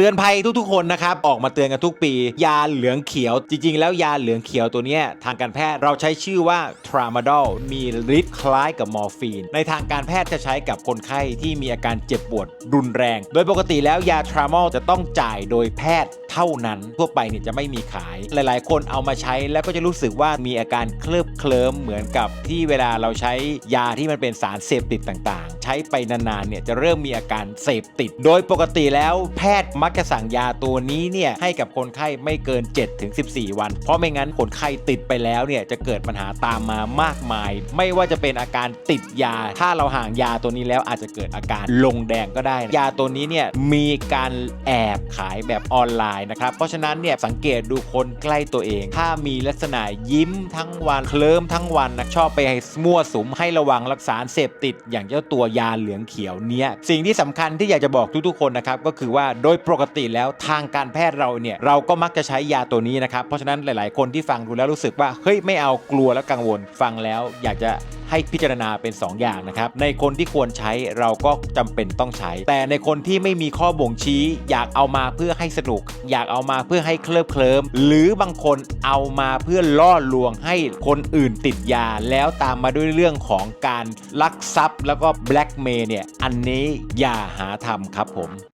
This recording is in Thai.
เตือนภัยทุกๆคนนะครับ ออกมาเตือนกันทุกปี ยาเหลืองเขียว จริง ๆ แล้วยาเหลืองเขียวตัวนี้ทางการแพทย์เราใช้ชื่อว่าทรามาดอลมีฤทธิ์คล้ายกับมอร์ฟีน ในทางการแพทย์จะใช้กับคนไข้ที่มีอาการเจ็บปวดรุนแรง โดยปกติแล้วยาทรามอลจะต้องจ่ายโดยแพทย์ ท่านั้นทั่วไปเนี่ยจะไม่มีขาย หลายๆ คนเอามาใช้แล้วก็จะรู้สึกว่ามีอาการเคลิบเคลิ้มเหมือนกับที่เวลาเราใช้ยาที่มันเป็นสารเสพติดต่างๆ ใช้ไปนานๆเนี่ยจะเริ่มมีอาการเสพติด โดยปกติแล้วแพทย์มักจะสั่งยาตัวนี้เนี่ยให้กับคนไข้ไม่เกิน 7-14 วัน เพราะไม่งั้นคนไข้ติดไปแล้วเนี่ยจะเกิดปัญหาตามมามากมาย ไม่ว่าจะเป็นอาการติดยา ถ้าเราห่างยาตัวนี้แล้วอาจจะเกิดอาการลงแดงก็ได้ ยาตัวนี้เนี่ยมีการแอบขายแบบออนไลน์นะครับ เพราะฉะนั้นเนี่ยสังเกตดูคนใกล้ตัวเอง ถ้ามีลักษณะยิ้มทั้งวันเคลิ้มทั้งวันนะชอบไปให้มั่วสุมให้ระวังรักษาเสพติด อย่างเจ้าตัวยาเหลืองเขียวเนี้ยสิ่งที่สำคัญที่อยากจะบอกทุกๆคนนะครับก็คือว่าโดยปกติแล้วทางการแพทย์เราเนี่ยเราก็มักจะใช้ยาตัวนี้นะครับเพราะฉะนั้นหลาย ๆ คนที่ฟังดูแล้วรู้สึกว่าเฮ้ยไม่เอากลัวและกังวลฟังแล้วอยากจะ ให้พิจารณาเป็น 2 อย่างนะครับ ในคนที่ควรใช้เราก็จำเป็นต้องใช้ แต่ในคนที่ไม่มีข้อบ่งชี้ อยากเอามาเพื่อให้สนุก อยากเอามาเพื่อให้เคลิบเคลิ้มหรือบางคนเอามาเพื่อล่อลวงให้คนอื่นติดยา แล้วตามมาด้วยเรื่องของการลักทรัพย์ แล้วก็แบล็กเมย์เนี่ยอันนี้อย่าหาทำครับผม